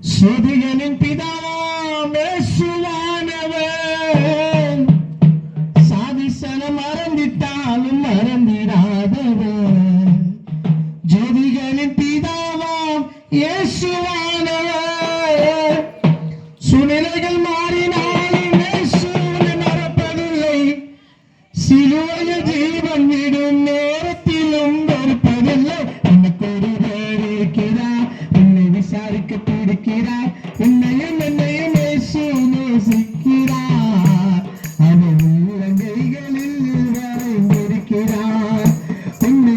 சுதிகளின் பிதாவாம் இயேசுவானவர். சாதிசன மறந்திட்டாலும் மறந்திடாதவர். ஜோதிகளின் பிதாவாம் இயேசுவானவர். சுனிலைகள் மாறினாலும் இயேசுவை மறப்பதில்லை. சிலுவையில் ஜீவன் விடும் நேரத்திலும் உன்னையும் என்னையும் இயேசு நேசிக்கிறார் அவன் உள்ளங்கைகளில் வரைந்திருக்கிறார் உன்னை